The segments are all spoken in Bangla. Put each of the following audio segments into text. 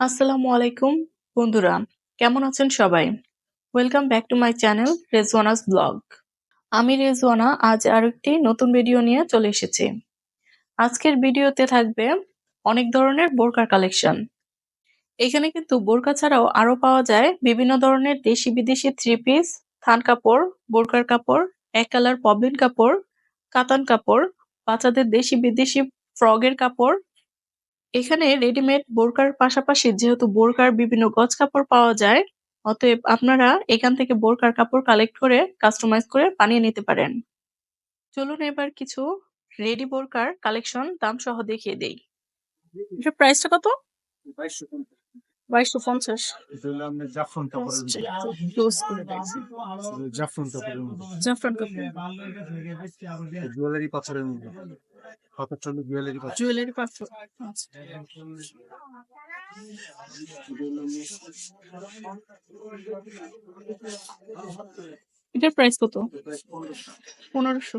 আসসালামু আলাইকুম, বন্ধুরা। কেমন আছেন সবাই? Welcome back to my channel Rezwana's blog আমি রেজওয়ানা আজ আরেকটি নতুন ভিডিও নিয়ে চলে এসেছি। আজকের ভিডিওতে থাকবে অনেক ধরনের বোরকার কালেকশন এখানে কিন্তু বোরকা ছাড়াও আরও পাওয়া যায় বিভিন্ন ধরনের দেশি বিদেশি থ্রি পিস থান কাপড়, বোরকার কাপড়, এক কালার পবলিন কাপড়, কাতান কাপড়, বাচ্চাদের দেশি বিদেশি ফ্রগের কাপড় এখানে রেডিমেড বোরকার পাশাপাশি যেহেতু বোরকার বিভিন্ন গজ কাপড় পাওয়া যায় অতএব আপনারা এখান থেকে বোরকার কাপড় কালেক্ট করে কাস্টমাইজ করে বানিয়ে নিতে পারেন। চলুন এবার কিছু রেডি বোরকার কালেকশন দাম সহ দেখিয়ে দেই। এটার প্রাইসটা কত? বাইশশো পঞ্চাশ। জাফরান কাপড় জুয়েলারি পাথরের মধ্যে হাতের চলে জুয়েলারি পাথর জুয়েলারি পাথর আচ্ছা এটার প্রাইস কত? পনেরোশো।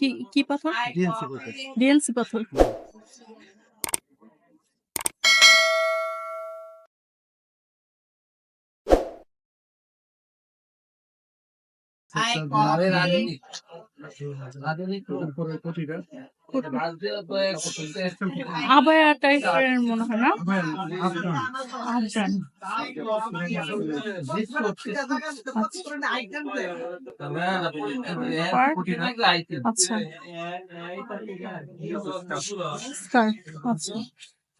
কি কি পাথর? ডিএনসি পাথর। ডিএনসি পাথর। আবায়া টাইপের মনে হয় না? আফগান আফগান আচ্ছা। আচ্ছা।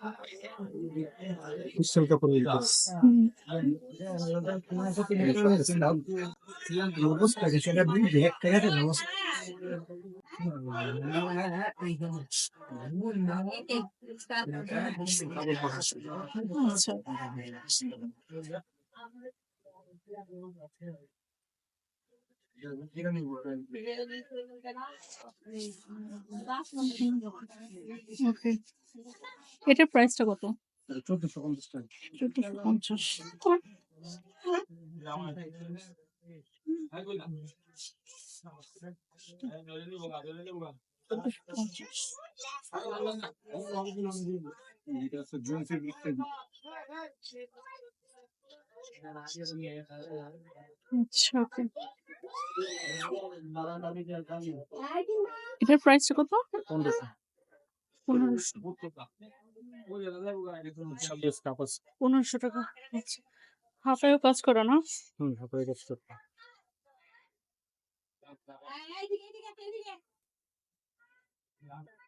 কোটিটা প্রফেশনাল ক্রিস্টাল কাপড়ের হুম, আচ্ছা ওকে এটার প্রাইসটা কত চোদ্দশো পঞ্চাশ চোদ্দশো পঞ্চাশ এটা হচ্ছে আচ্ছা এটার প্রাইসটা কত? পনেরোশো। টাকা আচ্ছা। হাফেও কাজ করা না? হুম হাতের কাজ করতে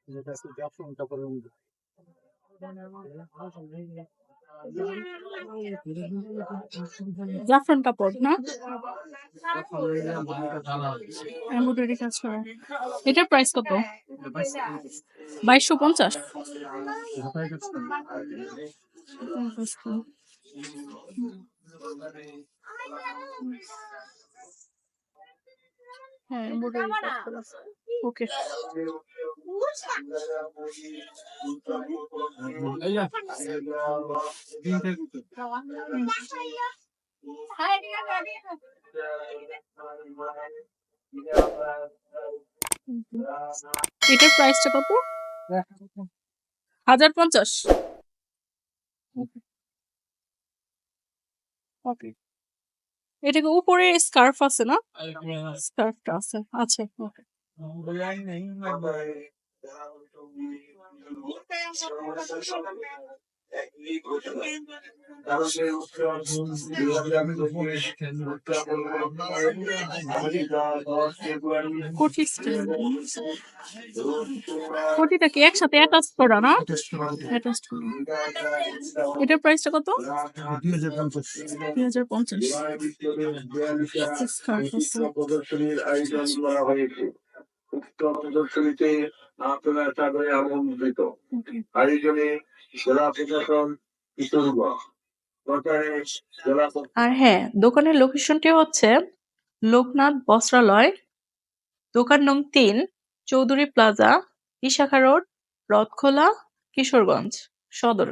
যেটা কাপড়ের জাফরান কাপড় না এমব্রয়ডারি কাজ করা এটার প্রাইস কত বাইশশো পঞ্চাশ হ্যাঁ ওকে এটার প্রাইসটা কত? হাজার পঞ্চাশ। ওকে এটাকে উপরে স্কার্ফ আছে না? স্কার্ফটা আছে। আচ্ছা ওকে কোটি স্টাইল কোটিটা কি একসাথে অ্যাটাচ করা না? অ্যাটাচ করা। এটার প্রাইসটা কত? দুই হাজার পঞ্চাশ। প্রদর্শনীতে আপনারা সাদরে আমন্ত্রিত। আয়োজনে জেলা প্রশাসন আর হ্যাঁ দোকানের লোকেশনটি হচ্ছে লোকনাথ বস্ত্রালয়, দোকান নং তিন, চৌধুরী প্লাজা ইশাখা রোড, রথখোলা, কিশোরগঞ্জ, সদর।